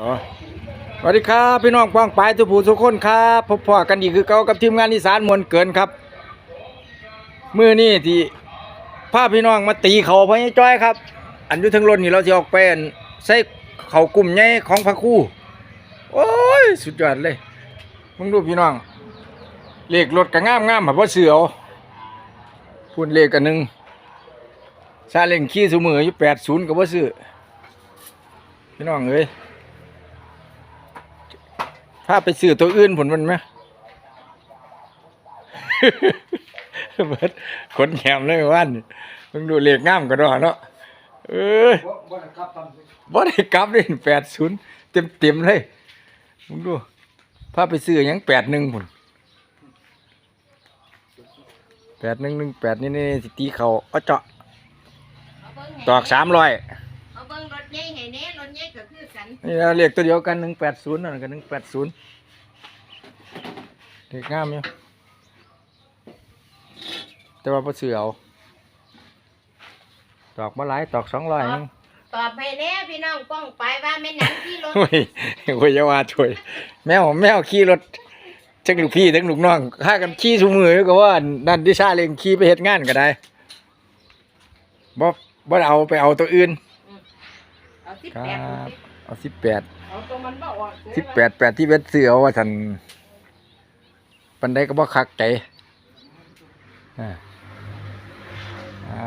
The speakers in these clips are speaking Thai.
อ๋อสวัสดีครับพี่น้องป้องปายทุกผู้ทุกคนครับพบพ่อกันอีกคือเก่ากับทีมงานอีสานมวลเกินครับมือนี่ที่พาพี่น้องมาตีเขาพญจ้อยครับ อันอยู่ทั้งรถนี่เราจะออกไปอันใส่เขากลุ่มใหญ่ของพระคู่โอ้ยสุดยอดเลยมึงดูพี่น้องเลขรถก็งามงามแบบว่าเสือพูดเลขกันหนึ่งซาเล่งขี้สมืออยู่แปดศูนย์กับว่าซื้อพี่น้องเอ้ย ถ้าไปซื้อตัวอื่นผลมันไหมเบิดขนแหมเลยว่านมึงดูเลขงามก็ดอเนาะเอ้ยบ่ได้กลับเลยแปดศูนย์เต็มเต็มๆเลยมึงดูพาไปซื้อยังแปดหนึ่งผลแปดหนึ่งหนึ่งแปดนี่นี่สิตีเขาเอาเจาะตอกสามร้อย ก็คือกันนี่เราเลขตัวเดียวกันหนึ่งแปดศูนย์นั่นกันหนึ่งแปดศูนย์เลขงามอยู่แต่ว่าพอซื้อเอาตอกมาหลายตอกสองร้อยนึงตอบให้แหน่พี่น้องป้องไปว่าแม่นหนังที่รถโอ้ยโอ้ยอย่าว่าช่วย แมวแมวขี่รถทั้งลูกพี่ทั้งลูกน้องถ้ากันขี่สูมือก็ว่านั่นดิชาเลงขี่ไปเฮ็ดงานก็ได้บ่บ่เอาไปเอาตัวอื่น เอาสิบครัแปดบ เอาสิบแปดสิบแปดแปดที่เวทซื้อเอาว่าท่านปันไดก็บ่คักใจอ่า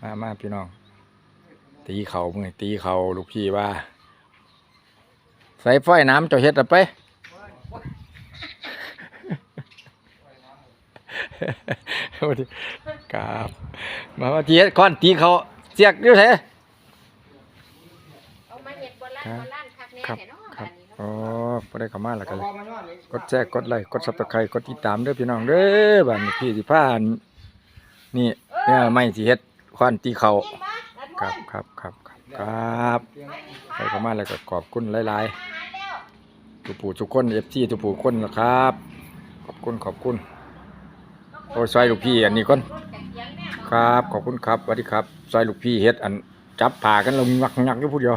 มามาพี่น้อง ตีเขาเมื่อตีเขาลูกพี่ว่า ใส่ฝ้อยน้ำเจ้าเฮ็ดอะไปสวัสดีครับมาว่าตีเฮ็ดก้อนตีเขาเสียกอยู่ไสเอามา เฮ็ดโบราณครับโบราณคักแน่ครับแท้เนาะครับอันนี้เนาะ อ๋อพอได้เข้ามาแล้วกันเลย กดแชร์กดไลค์กดซับสไครต์กดติดตามเด้อพี่น้องเด้อบ้านนี้พี่สิพาอันนี่เนี่ยไม่สิเฮ็ดควานตีเขาเห็นบ่นัดคมรับนต์ครับครับครับครับใส่เข้ามาแล้วก็ขอบคุณหลายอาหารแล้วๆทุกผู้ทุกคน FC ทุกผู้คนนะครับ ขอบคุณขอบคุณ โอ้ยซอยลูกพี่อันนี้ก่อนรถจากเถียงแม่ครับ ขอบคุณครับสวัสดีครับซอยลูกพี่เฮ็ดอันจับผ่ากันลงยักยักอยู่ผู้เดียว